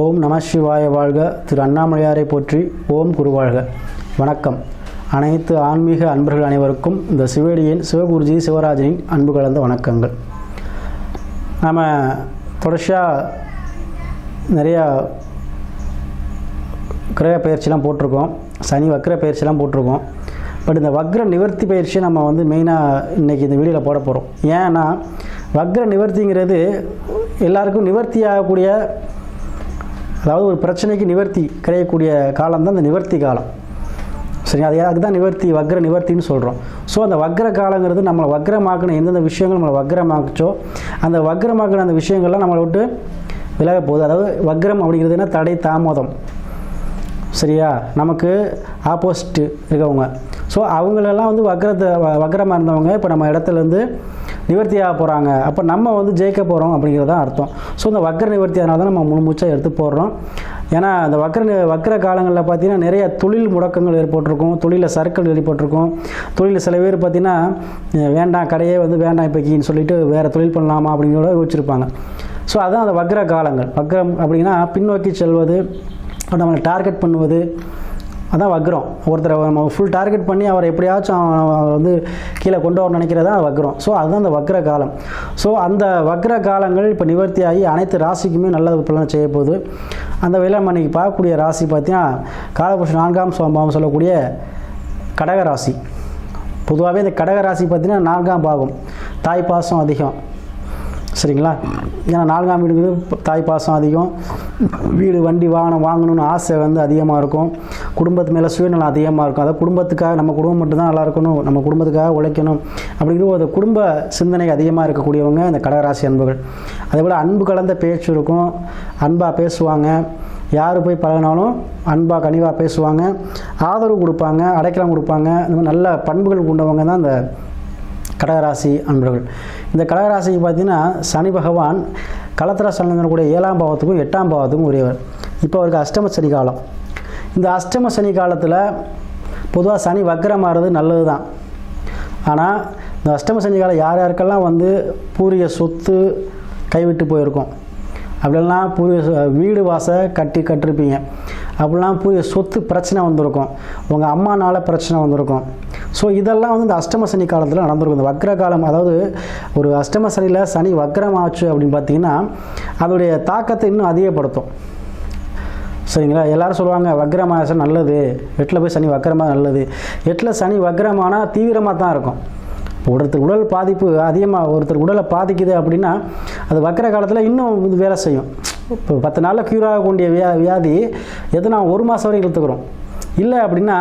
ஓம் நம சிவாய வாழ்க. திரு அண்ணாமலையாரை போற்றி ஓம் குருவாழ்க வணக்கம். அனைத்து ஆன்மீக அன்பர்கள் அனைவருக்கும் இந்த சிவேடியின் சிவகுருஜி சிவராஜனின் அன்பு கலந்த வணக்கங்கள். நாம் தொடர்ச்சியாக நிறையா கிரக பயிற்சிலாம் போட்டிருக்கோம். சனி வக்ர பயிற்சிலாம் போட்டிருக்கோம். பட் இந்த வக்ர நிவர்த்தி பயிற்சியை நம்ம வந்து மெயினாக இன்றைக்கி இந்த வீடியோவில் போட போகிறோம் ஏன்னா வக்ர நிவர்த்திங்கிறது எல்லாருக்கும் நிவர்த்தி ஆகக்கூடிய அதாவது ஒரு பிரச்சனைக்கு நிவர்த்தி கிடையக்கூடிய காலம் தான் இந்த நிவர்த்தி காலம். சரி அது அதுக்கு தான் நிவர்த்தி வக்ர நிவர்த்தின்னு சொல்கிறோம் ஸோ அந்த வக்ர காலங்கிறது நம்மளை வக்ரமாக்கின எந்தெந்த விஷயங்கள் நம்மளை வக்ரமாக்குச்சோ அந்த வக்ரமாக்கின அந்த விஷயங்கள்லாம் நம்மளை விட்டு விலக போகுது. அதாவது வக்ரம் அப்படிங்கிறதுனா தடை தாமதம். சரியா? நமக்கு ஆப்போசிட்டு இருக்கவங்க. ஸோ அவங்களெல்லாம் வந்து வக்கரத்தை வ- இருந்தவங்க. இப்போ நம்ம இடத்துலேருந்து நிவர்த்தியாக போகிறாங்க அப்போ நம்ம வந்து ஜெயிக்க போகிறோம் அப்படிங்கிறது தான் அர்த்தம். ஸோ இந்த வக்கர நிவர்த்தி அதனால தான் நம்ம முழு மூச்சாக எடுத்து போடுறோம். ஏன்னா அந்த வக்கர வக்கர காலங்களில் பார்த்தீங்கன்னா நிறைய தொழில் முடக்கங்கள் ஏற்பட்டிருக்கும். தொழிலில் சர்க்கிள் ஏற்பட்டிருக்கும். தொழிலில் சில பேர் பார்த்தீங்கன்னா வேண்டாம் கடையே வந்து வேண்டாம் இப்போக்கின்னு சொல்லிட்டு வேறு தொழில் பண்ணலாமா? அப்படிங்கிறத யோசிச்சிருப்பாங்க. ஸோ அதுதான் அந்த வக்ர காலங்கள். வக்ரம் அப்படின்னா பின்னோக்கி செல்வது நம்மளை டார்கெட் பண்ணுவது அதான் வக்ரம் ஒருத்தரை நம்ம ஃபுல் டார்கெட் பண்ணி அவரை எப்படியாச்சும் அவன் வந்து கீழே கொண்டு வர நினைக்கிறதா வக்ரம் ஸோ அதுதான் அந்த வக்ர காலம். ஸோ அந்த வக்ர காலங்கள் இப்போ நிவர்த்தி ஆகி அனைத்து ராசிக்குமே நல்ல பலன் செய்ய போகுது. அந்த வகையில் நம்ம பார்க்கக்கூடிய ராசி பார்த்தீங்கன்னா காலபுருஷன் நான்காம் சோம்பாவம் சொல்லக்கூடிய கடக ராசி. பொதுவாகவே இந்த கடக ராசி பார்த்தீங்கன்னா நான்காம் பாகம் தாய் பாசம் அதிகம். சரிங்களா? ஏன்னா நான்காம் வீடுங்கிறது தாய் பாசம் அதிகம். வீடு வண்டி வாகனம் வாங்கணும்னு ஆசை வந்து அதிகமாக இருக்கும். குடும்பத்து மேலே சுயநலம் அதிகமாக இருக்கும். அதாவது குடும்பத்துக்காக நம்ம குடும்பம் மட்டும்தான் நல்லா இருக்கணும். நம்ம குடும்பத்துக்காக உழைக்கணும். அப்படிங்கிற ஒரு குடும்ப சிந்தனை அதிகமாக இருக்கக்கூடியவங்க இந்த கடகராசி அன்புகள் அதே போல் அன்பு கலந்த பேச்சு இருக்கும். அன்பாக பேசுவாங்க. யார் போய் பழகினாலும் அன்பாக கனிவாக பேசுவாங்க. ஆதரவு கொடுப்பாங்க அடைக்கலம் கொடுப்பாங்க. இந்த மாதிரி நல்ல பண்புகள் கொண்டவங்க தான் இந்த கடகராசி அன்பர்கள். இந்த கடகராசிக்கு பார்த்தீங்கன்னா சனி பகவான் களத்திர சனந்தனுடைய ஏழாம் பாவத்துக்கும் எட்டாம் பாவத்துக்கும் உரியவர். இப்போ அவருக்கு அஷ்டம சனி காலம். இந்த அஷ்டம சனி காலத்தில் பொதுவாக சனி வக்கரமாகிறது நல்லது தான் ஆனால் இந்த அஷ்டம சனி காலம் யார் யாருக்கெல்லாம் வந்து பூரிய சொத்து கைவிட்டு போயிருக்கோம்? அப்படிலாம் புதிய வீடு வாச கட்டி கட்டிருப்பீங்க. அப்படிலாம் புதிய சொத்து பிரச்சனை வந்திருக்கும். உங்கள் அம்மானால் பிரச்சனை வந்திருக்கும். ஸோ இதெல்லாம் வந்து இந்த அஷ்டம சனி காலத்தில் நடந்திருக்கும். இந்த வக்ர காலம் அதாவது ஒரு அஷ்டம சனியில் சனி வக்ரம் ஆச்சு அப்படின்னு பார்த்தீங்கன்னா அதோடைய தாக்கத்தை இன்னும் அதிகப்படுத்தும். சரிங்களா? எல்லாரும் சொல்லுவாங்க வக்ரமாக நல்லது. எட்டில் போய் சனி வக்ரமாக நல்லது. எட்டில் சனி வக்ரமானால் தீவிரமாக தான் இருக்கும். ஒருத்தர் உடல் பாதிப்பு அதிகமாக ஒருத்தர் உடலை பாதிக்குது அப்படின்னா அது வக்கிற காலத்தில் இன்னும் இது வேலை செய்யும். இப்போ பத்து நாளில் க்யூர் ஆகக்கூடிய வியா வியாதி எத்தனை ஒரு மாதம் வரை இழுத்துக்கிறோம். இல்லை அப்படின்னா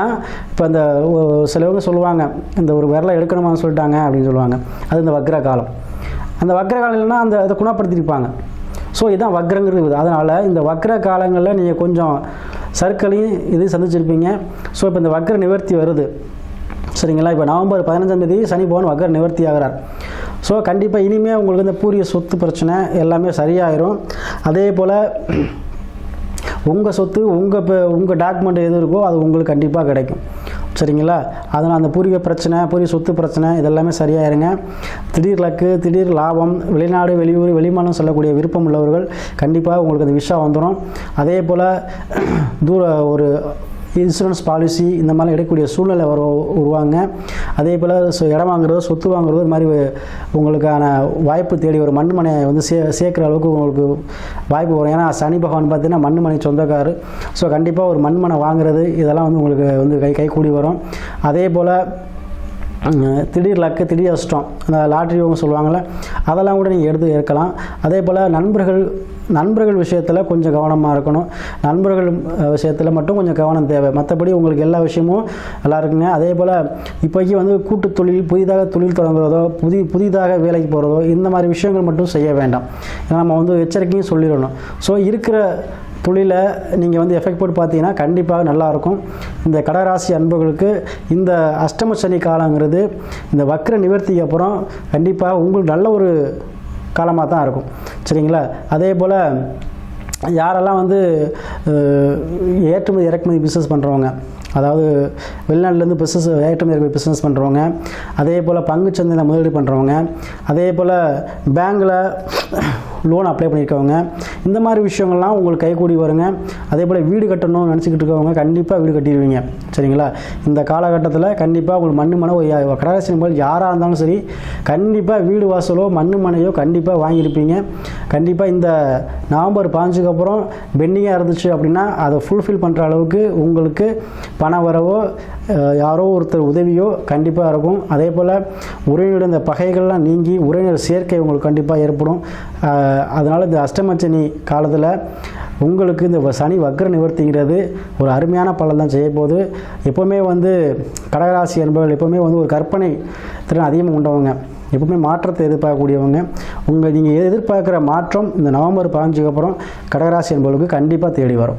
இப்போ அந்த சிலவங்க சொல்லுவாங்க இந்த ஒரு விரலை எடுக்கணுமான்னு சொல்லிட்டாங்க அப்படின்னு சொல்லுவாங்க. அது இந்த வக்ர காலம். அந்த வக்ர காலம் இல்லைன்னா அந்த அதை குணப்படுத்தியிருப்பாங்க ஸோ இதுதான் வக்ரங்கிறது அதனால் இந்த வக்ர காலங்களில் நீங்கள் கொஞ்சம் சர்க்கிளையும் இது சந்திச்சிருப்பீங்க. ஸோ இப்போ இந்த வக்ர நிவர்த்தி வருது. சரிங்களா? இப்போ நவம்பர் பதினஞ்சாம் தேதி சனி பகவான் வக்ர நிவர்த்தி ஆகிறார். ஸோ கண்டிப்பாக இனிமேல் உங்களுக்கு இந்த பூரிய சொத்து பிரச்சனை எல்லாமே சரியாயிரும். அதே போல் உங்கள் சொத்து உங்கள் இப்போ உங்கள் டாக்குமெண்ட் எது இருக்கோ அது உங்களுக்கு கண்டிப்பாக கிடைக்கும். சரிங்களா? அதனால் அந்த பூர்வீக பிரச்சனை பூர்வீக சொத்து பிரச்சனை இதெல்லாமே சரியாயிருங்க. திடீர் லக்கு திடீர் லாபம் வெளிநாடு வெளியூர் வெளிமாநிலம் செல்லக்கூடிய விருப்பம் உள்ளவர்கள் கண்டிப்பாக உங்களுக்கு அந்த விஷா வந்துடும் அதே போல் தூர ஒரு இன்சூரன்ஸ் பாலிசி இந்த மாதிரி எடுக்கக்கூடிய சூழ்நிலை வரு உருவாங்க. அதே போல் இடம் வாங்குறதோ சொத்து வாங்குறது இது மாதிரி உங்களுக்கான வாய்ப்பு தேடி ஒரு மண்மனை வந்து சே சேர்க்குற அளவுக்கு உங்களுக்கு வாய்ப்பு வரும். ஏன்னா சனி பகவான் பார்த்தீங்கன்னா மண்மனை சொந்தக்கார் ஸோ கண்டிப்பாக ஒரு மண்மனை வாங்குறது இதெல்லாம் வந்து உங்களுக்கு வந்து கை கைக்கூடி வரும். அதே போல் திடீர் லக்கு திடீர் அஷ்டம் அந்த லாட்ரி அவங்க சொல்லுவாங்கள்ல அதெல்லாம் கூட நீங்கள் எடுத்து இருக்கலாம் அதே போல் நண்பர்கள் நண்பர்கள் விஷயத்தில் கொஞ்சம் கவனமாக இருக்கணும். நண்பர்கள் விஷயத்தில் மட்டும் கொஞ்சம் கவனம் தேவை. மற்றபடி உங்களுக்கு எல்லா விஷயமும் நல்லா இருக்குங்க. அதே போல் இப்போக்கி வந்து கூட்டு தொழில் புதிதாக தொழில் தொடங்குறதோ புதி புதிதாக வேலைக்கு போகிறதோ இந்த மாதிரி விஷயங்கள் மட்டும் செய்ய வேண்டாம். ஏன்னா நம்ம வந்து எச்சரிக்கையும் சொல்லிடணும். ஸோ இருக்கிற தொழிலை நீங்கள் வந்து எஃபெக்ட் போட்டு பார்த்தீங்கன்னா கண்டிப்பாக நல்லாயிருக்கும். இந்த கடகராசி அன்புகளுக்கு இந்த அஷ்டம சனி காலங்கிறது இந்த வக்ர நிவர்த்திக்கு அப்புறம் கண்டிப்பாக உங்களுக்கு நல்ல ஒரு காலமாக தான் இருக்கும். சரிங்களா? அதே போல் யாரெல்லாம் வந்து ஏற்றுமதி இறக்குமதி பிஸ்னஸ் பண்ணுறவங்க அதாவது வெளிநாட்டிலேருந்து பிஸ்னஸ் ஏற்றுமதி இறக்குமதி பிஸ்னஸ் பண்ணுறவங்க அதே போல் பங்குச்சந்தையில் முதலீடு பண்ணுறவங்க அதே போல் பேங்கில் லோன் அப்ளை பண்ணியிருக்கவங்க. இந்த மாதிரி விஷயங்கள்லாம் உங்களுக்கு கைகூடி வருங்க. அதே போல் வீடு கட்டணும்னு நினச்சிக்கிட்டு இருக்கவங்க கண்டிப்பாக வீடு கட்டிடுவீங்க. சரிங்களா? இந்த காலகட்டத்தில் கண்டிப்பாக உங்களுக்கு மண் மனை கடற்கரை சிம்பல் யாராக இருந்தாலும் சரி கண்டிப்பாக வீடு வாசலோ மண் மனையோ கண்டிப்பாக வாங்கியிருப்பீங்க. கண்டிப்பாக இந்த நவம்பர் பாஞ்சுக்கு அப்புறம் பெண்டிங்காக இருந்துச்சு அப்படின்னா அதை ஃபுல்ஃபில் பண்ணுற அளவுக்கு உங்களுக்கு பண வரவோ யாரோ ஒருத்தர் உதவியோ கண்டிப்பாக இருக்கும். அதே போல் உறவினர் இந்த பகைகள்லாம் நீங்கி உறவினர் சேர்க்கை உங்களுக்கு கண்டிப்பாக ஏற்படும். அதனால் இந்த அஷ்டமச்சனி காலத்தில் உங்களுக்கு இந்த வ- சனி வக்ர நிவர்த்திங்கிறது ஒரு அருமையான பலன் தான் செய்ய போகுது. எப்போவுமே வந்து கடகராசி என்பவர்கள் எப்போவுமே வந்து ஒரு கற்பனை திறன் அதிகமாக உண்டவங்க. எப்பவுமே மாற்றத்தை எதிர்பார்க்கக்கூடியவங்க. உங்கள் நீங்கள் எதிர்பார்க்குற மாற்றம் இந்த நவம்பர் பதினஞ்சுக்கு அப்புறம் கடகராசி என்பவர்களுக்கு கண்டிப்பாக தேடி வரும்.